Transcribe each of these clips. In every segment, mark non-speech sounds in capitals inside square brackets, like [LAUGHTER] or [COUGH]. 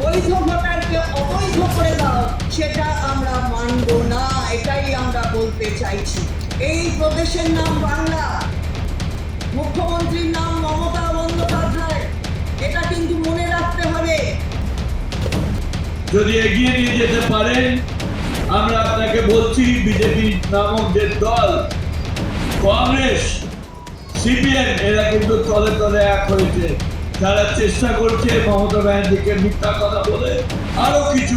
বৈধ ভোটারকে অবৈধ করে দাও, সেটা আমরা মানব না, এটাই আমরা বলতে চাইছি। এই প্রদেশের নাম বাংলা। মুখ্যমন্ত্রীর নাম মমতা বন্দ্যোপাধ্যায়। এটা কিন্তু মনে রাখতে হবে। যদি এগিয়ে নিয়ে যেতে পারেন, আমরা আপনাকে বলছি বিজেপি নামক যে দল, কংগ্রেস, সিপিএম, এরা কিন্তু তলে তলে এক হয়েছে। যারা চেষ্টা করছে মমতা ব্যানার্জিকে মিথ্যা কথা বলে আরও কিছু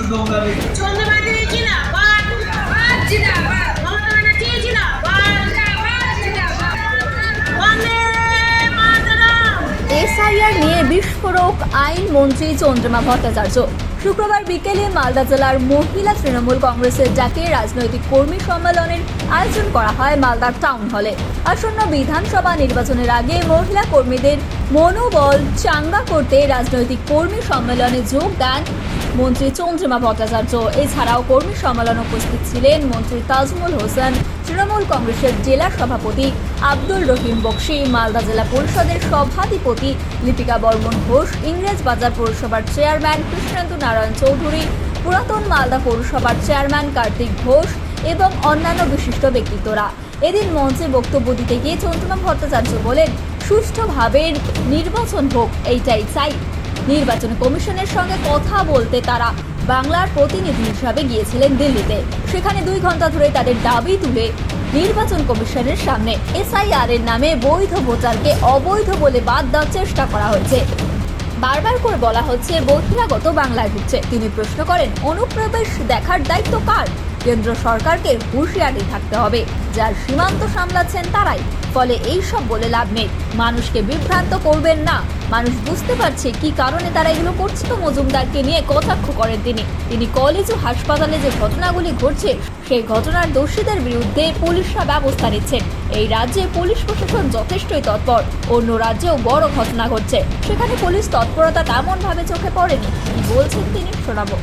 মাতরম। এসআইআর নিয়ে বিস্ফোরক আইন মন্ত্রী চন্দ্রমা ভট্টাচার্য। শুক্রবার বিকেলে মালদা জেলার মহিলা তৃণমূল কংগ্রেসের ডাকে রাজনৈতিক কর্মী সম্মেলনের আয়োজন করা হয় মালদার টাউন হলে। আসন্ন বিধানসভা নির্বাচনের আগে মহিলা কর্মীদের মনোবল চাঙ্গা করতে রাজনৈতিক কর্মী সম্মেলনে যোগ দেন মন্ত্রী চন্দ্রিমা ভট্টাচার্য। এছাড়াও কর্মী সম্মেলনে উপস্থিত ছিলেন মন্ত্রী তাজমুল হোসেন, তৃণমূল কংগ্রেসের জেলা সভাপতি আব্দুল রহিম বক্সি, মালদা জেলা পরিষদের সভাধিপতি লিপিকা বর্মন ঘোষ ইংরেজ বাজার পৌরসভার চেয়ারম্যান কৃষ্ণেন্দু নারায়ণ চৌধুরী, পুরাতন মালদা পৌরসভার চেয়ারম্যান কার্তিক ঘোষ এবং অন্যান্য বিশিষ্ট ব্যক্তিত্বরা। এদিন মঞ্চে বক্তব্য দিতে গিয়ে চন্দ্রমা ভট্টাচার্য বলেন, সুষ্ঠুভাবে নির্বাচন হোক, এইটাই চাই। নির্বাচন কমিশনের সঙ্গে কথা বলতে তারা বাংলার প্রতিনিধি হিসাবে গিয়েছিলেন দিল্লিতে। সেখানে দুই ঘণ্টা ধরে তাদের দাবি তুলে নির্বাচন কমিশনের সামনে। এসআইআর এর নামে বৈধ ভোটারকে অবৈধ বলে বাদ দেওয়ার চেষ্টা করা হয়েছে। বারবার করে বলা হচ্ছে বহিরাগত বাংলায় ঢুকছে। তিনি প্রশ্ন করেন, অনুপ্রবেশ দেখার দায়িত্ব কার? কেন্দ্র সরকারকে হুঁশিয়ারি থাকতে হবে। যার সীমান্ত সামলাচ্ছেন তারাই। ফলে এই সব বলে লাভ নেই। মানুষকে বিভ্রান্ত করবেন না। মানুষ বুঝতে পারছে কি কারণে তারা এগুলো করছে। তো মজুমদারকে নিয়ে কটাক্ষ করেন তিনি। তিনি কলেজ ও হাসপাতালে যে ঘটনাগুলি ঘটছে, সেই ঘটনার দোষীদের বিরুদ্ধে পুলিশরা ব্যবস্থা নিচ্ছেন। এই রাজ্যে পুলিশ প্রশাসন যথেষ্টই তৎপর। অন্য রাজ্যেও বড় ঘটনা ঘটছে। সেখানে পুলিশ তৎপরতা তেমনভাবে চোখে পড়েনি। বলছেন তিনি শোনাবো।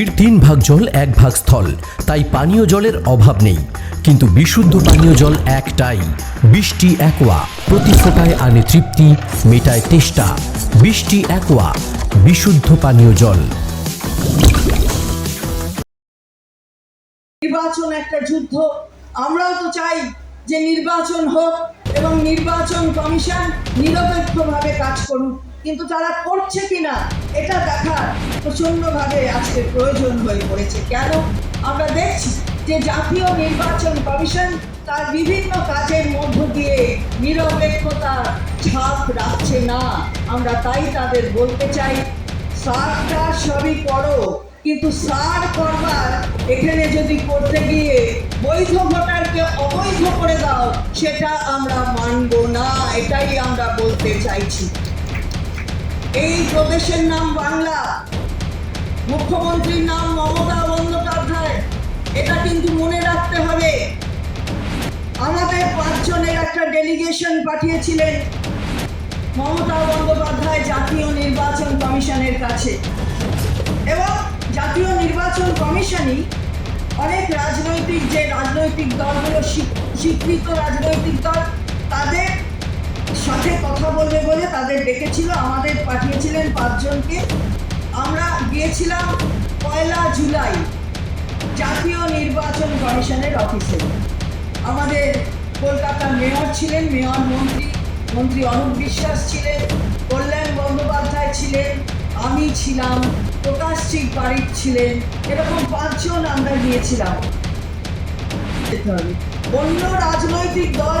পৃথিবীর তিন ভাগ জল, এক ভাগ স্থল। তাই পানীয় জলের অভাব নেই। কিন্তু বিশুদ্ধ পানীয় জল একটাই। বৃষ্টি একোয়া, প্রতি ফোটায় আনে তৃপ্তি, মেটায় তেষ্টা। বৃষ্টি একোয়া, বিশুদ্ধ পানীয় জল। নির্বাচন একটা যুদ্ধ। আমরাও তো চাই যে নির্বাচন হোক এবং নির্বাচন কমিশন নিরপেক্ষভাবে কাজ করুক। কিন্তু তারা করছে কিনা, এটা দেখার প্রচণ্ডভাবে আজকে প্রয়োজন হয়ে পড়েছে। কেন? আমরা দেখছি যে জাতীয় নির্বাচন কমিশন তার বিভিন্ন কাজের মধ্য দিয়ে নিরপেক্ষতার ছাপ রাখছে না। আমরা তাই তাদের বলতে চাই, সারটা সবই করো, কিন্তু সার করবার এখানে যদি করতে গিয়ে বৈধ ভোটারকে অবৈধ করে দাও, সেটা আমরা মানব না, এটাই আমরা বলতে চাইছি। এই প্রদেশের নাম বাংলা। মুখ্যমন্ত্রীর নাম মমতা বন্দ্যোপাধ্যায়। এটা কিন্তু মনে রাখতে হবে। আমাদের পাঁচজনের একটা ডেলিগেশন পাঠিয়েছিলেন মমতা বন্দ্যোপাধ্যায় জাতীয় নির্বাচন কমিশনের কাছে। এবং জাতীয় নির্বাচন কমিশনই অনেক রাজনৈতিক যে রাজনৈতিক দলগুলো স্বী- স্বীকৃত রাজনৈতিক দল, তাদের সাথে কথা বলবে বলে তাদের ডেকেছিল, আমাদের পাঠিয়েছিলেন পাঁচজনকে। আমরা গিয়েছিলাম পয়লা জুলাই জাতীয় নির্বাচন কমিশনের অফিসে। আমাদের কলকাতার মেয়র ছিলেন, মেয়র মন্ত্রী মন্ত্রী অনুপ বিশ্বাস ছিলেন, কল্যাণ বন্দ্যোপাধ্যায় ছিলেন, আমি ছিলাম প্রকাশজি পারিক ছিলেন, এরকম পাঁচজন আমরা গিয়েছিলাম। অন্য রাজনৈতিক দল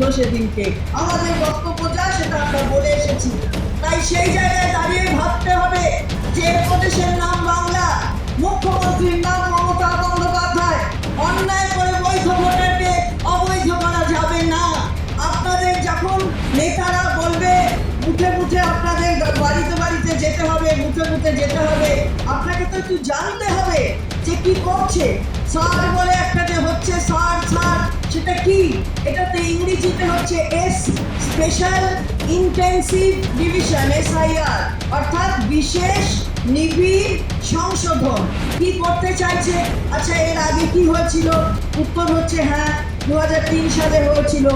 বসেছিল সেদিনকে। আমাদের বক্তব্য যা, সেটা আমরা বলে এসেছি। তাই সেই জায়গায় দাঁড়িয়ে ভাবতে হবে যে প্রদেশের নাম বাংলা। মুখ্যমন্ত্রীর নাম মমতা বন্দ্যোপাধ্যায়। অন্যায় করে বৈধ ভোটারকে অবৈধ করা যাবে না। আপনাদের যখন নেতারা বলবে বুথে বুথে আপনাদের বাড়িতে বাড়িতে যেতে হবে বুথে বুথে যেতে হবে, আপনাকে তো একটু জানতে হবে যে কি করছে। সার বলে একটা যে হচ্ছে সার সার সেটা কি? এটাতে ইংরেজিতে হচ্ছে S special intensive division SIR অর্থাৎ বিশেষ নিবিড় সংশোধন। কি করতে চাইছে? আচ্ছা এর আগে কি হয়েছিল? উত্তর হচ্ছে হ্যাঁ দুহাজার তিন সালে হয়েছিল।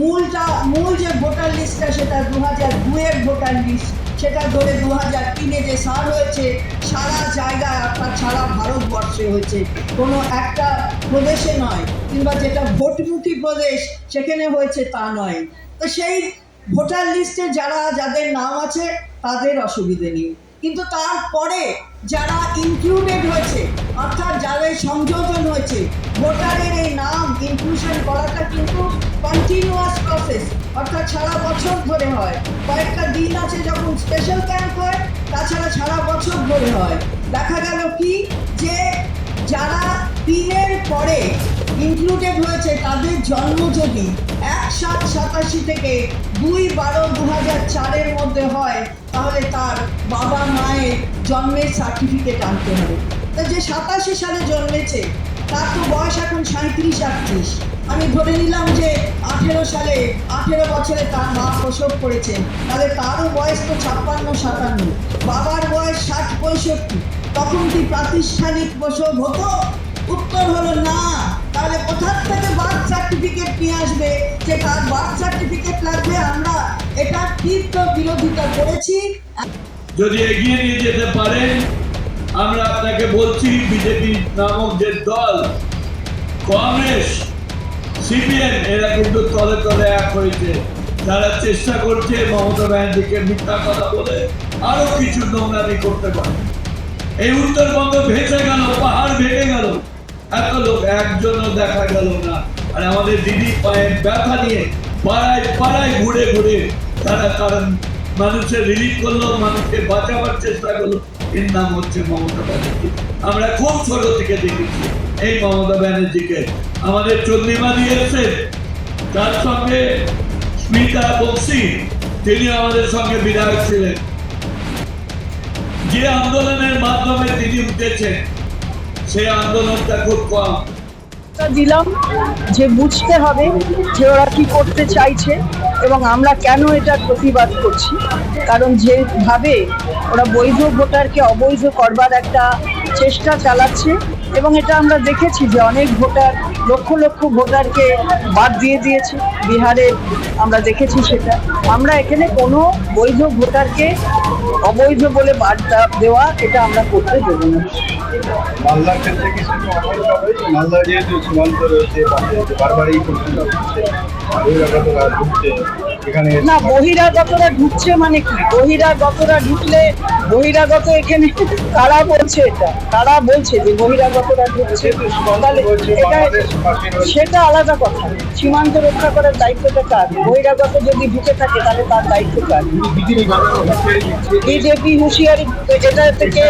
মূলটা, মূল যে ভোটার লিস্টটা সেটা দু হাজার দুয়ের ভোটার লিস্ট সেটা ধরে দু হাজার তিনে যে সার হয়েছে, সারা জায়গায়, অর্থাৎ সারা ভারত হয়েছে কোনো একটা প্রদেশে নয়, কিংবা যেটা ভোটমুখী প্রদেশ, সেখানে হয়েছে তা নয়। তো সেই ভোটার লিস্টে যারা, যাদের নাম আছে, তাদের অসুবিধে নেই। কিন্তু তারপরে যারা ইনক্লুডেড হয়েছে, অর্থাৎ যাদের সংযোজন হয়েছে, ভোটারের এই নাম ইনক্লুশন করাটা কিন্তু কন্টিনিউয়াস প্রসেস অর্থাৎ সারা বছর ধরে হয়। কয়েকটা দিন আছে যখন স্পেশাল ক্যাম্প হয়, তাছাড়া সারা বছর ধরে হয়। দেখা গেল কি? যে যারা তিনের পরে ইনক্লুডেড হয়েছে তাদের জন্ম যদি এক সাত সাতাশি থেকে দুই বারো দু হাজার চারের মধ্যে হয়, তাহলে তার বাবা মায়ের জন্মের সার্টিফিকেট আনতে হবে। তা যে সাতাশি সালে জন্মেছে, তার তো বয়স এখন সাঁত্রিশ আটত্রিশ। আমি ধরে নিলাম যে আঠেরো সালে, আঠেরো বছরে তার মা প্রসব করেছেন তাহলে তারও বয়স তো ছাপ্পান্ন, সাতান্ন। বাবার বয়স ষাট, পঁয়ষট্টি। তখন কি প্রাতিষ্ঠানিক প্রসব হতো? উত্তর হলো না। তাহলে কোথার থেকে বার্থ সার্টিফিকেট নিয়ে আসবে? যে তার বার্থ সার্টিফিকেট লাগবে আমরা এটা তীব্র বিরোধিতা করেছি? যদি এগিয়ে নিয়ে যেতে পারেন, আমরা আপনাকে বলছি বিজেপি নামক যে দল, কংগ্রেস, সিপিএম, এরা কিন্তু তলে তলে এক হয়েছে। তারা চেষ্টা করছে মমতা ব্যানার্জিকে মিথ্যা কথা বলে আরও কিছু নোংরামি করতে পারে। এই উত্তরবঙ্গ ভেসে গেল, পাহাড় ভেঙে গেল। এত লোক, একজনও দেখা গেল না। আর আমাদের দিদি পায়ের ব্যথা নিয়ে পাড়ায় পাড়ায় ঘুরে ঘুরে তারা কারণ মানুষের রিলিফ করল, মানুষকে বাঁচাবার চেষ্টা করল। এর নাম হচ্ছে মমতা ব্যানার্জি। আমরা খুব ছোট থেকে দেখেছি এই মমতা ব্যানার্জিকে। আমাদের চন্দ্রিমা দিয়েছেন তার সঙ্গে স্মিতা বক্সি তিনি আমাদের সঙ্গে বিধায়ক ছিলেন। যে আন্দোলনের মাধ্যমে তিনি উঠেছেন সেই আন্দোলনটা খুব কম। দিলাম যে বুঝতে হবে যে ওরা কি করতে চাইছে এবং আমরা কেন এটা প্রতিবাদ করছি। কারণ যেভাবে ওরা বৈধ ভোটারকে অবৈধ করবার একটা চেষ্টা চালাচ্ছে এবং এটা আমরা দেখেছি যে অনেক ভোটার, লক্ষ লক্ষ ভোটারকে বাদ দিয়ে দিয়েছে। বিহারে আমরা দেখেছি সেটা। আমরা এখানে কোনো বৈধ ভোটারকে অবৈধ বলে বাদ দেওয়া এটা আমরা করতে দেবো না। মালদার ক্ষেত্রে মালদা যেহেতু সীমান্ত রয়েছে না বহিরাগতরা ঢুকছে মানে কি? বহিরাগতরা ঢুকলে বহিরাগত এখানে [LAUGHS] কারা বলছে এটা? কারা বলছে যে বহিরাগতরা ঢুকছে? তাহলে এটা সেটা আলাদা কথা। সীমান্ত রক্ষা করার দায়িত্বটা কার? বহিরাগত যদি ঢুকে থাকে তাহলে তার দায়িত্ব কার? বিজেপি হুঁশিয়ারি এটা থেকে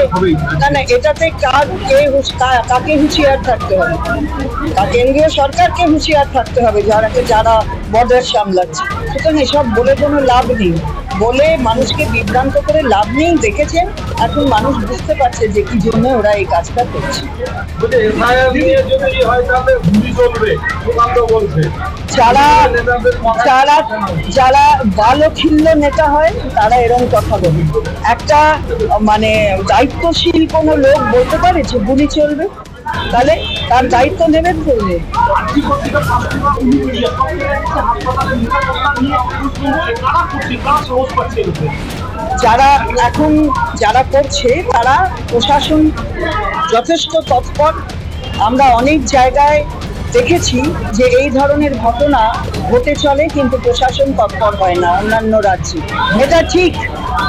না না এটাতে কার কে কাকে হুঁশিয়ার থাকতে হবে? তা কেন্দ্রীয় সরকারকে হুঁশিয়ার থাকতে হবে যারা যারা বর্ডার সামলাচ্ছে। সুতরাং এসব বলে কোনো লাভ নেই। বলে মানুষকে বিভ্রান্ত করে লাভ নেই দেখেছেন। এখন মানুষ বুঝতে পারছে যে কি জন্য ওরা এই কাজটা করছে। যারা যারা যারা বালখিল্য নেতা হয় তারা এরকম কথা বলে। একটা মানে দায়িত্বশীল কোনো লোক বলতে পারে যে গুলি চলবে? তাহলে তার দায়িত্ব নেবেন করবে যারা এখন যারা করছে, তারা প্রশাসন যথেষ্ট তৎপর। আমরা অনেক জায়গায় দেখেছি যে এই ধরনের ঘটনা ঘটে চলে, কিন্তু প্রশাসন তৎপর হয় না, অন্যান্য রাজ্যে। এটা ঠিক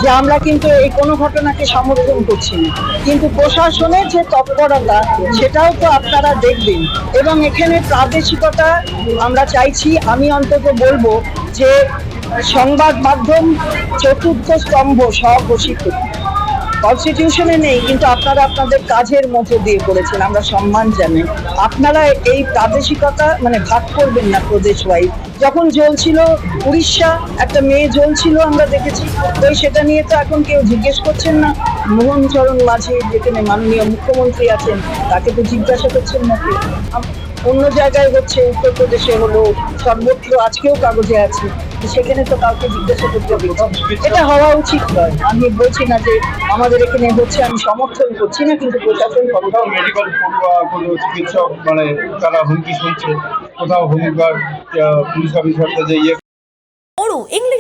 যে আমরা কিন্তু এই কোনো ঘটনাকে সমর্থন করছি না। কিন্তু প্রশাসনের যে তৎপরতা, সেটাও তো আপনারা দেখবেন। এবং এখানে প্রাদেশিকতা, আমরা চাইছি, আমি অন্তত বলব যে সংবাদ মাধ্যম চতুর্থ স্তম্ভ স্বঘোষিত কনস্টিটিউশনে নেই, কিন্তু আপনারা আপনাদের কাজের মধ্যে দিয়ে করেছেন। আমরা সম্মান জানাই। আপনারা এই প্রাদেশিকতা মানে ভাগ করবেন না প্রদেশ ওয়াইজ যখন জ্বলছিল উড়িষ্যা, একটা মেয়ে জ্বলছিল, আমরা দেখেছি। তো সেটা নিয়ে তো এখন কেউ জিজ্ঞেস করছেন না। মোহন চরণ মাঝি, যেখানে মাননীয় মুখ্যমন্ত্রী আছেন, তাকে তো জিজ্ঞাসা করছেন না কেউ। অন্য জায়গায় হচ্ছে উত্তরপ্রদেশে হলো সর্বত্র আজকেও কাগজে আছে। সেখানে তো কাউকে জিজ্ঞাসা করতে হবে। এটা হওয়া উচিত নয়। আমি বলছি না যে আমাদের এখানে হচ্ছে আমি সমর্থন করছি না কিন্তু প্রশাসন কোথাও মেডিকেল কোনো চিকিৎসক মানে তারা হুমকি শুনছে। কোথাও হুমকার আহ, পুলিশ অফিসারদের যে ইয়ে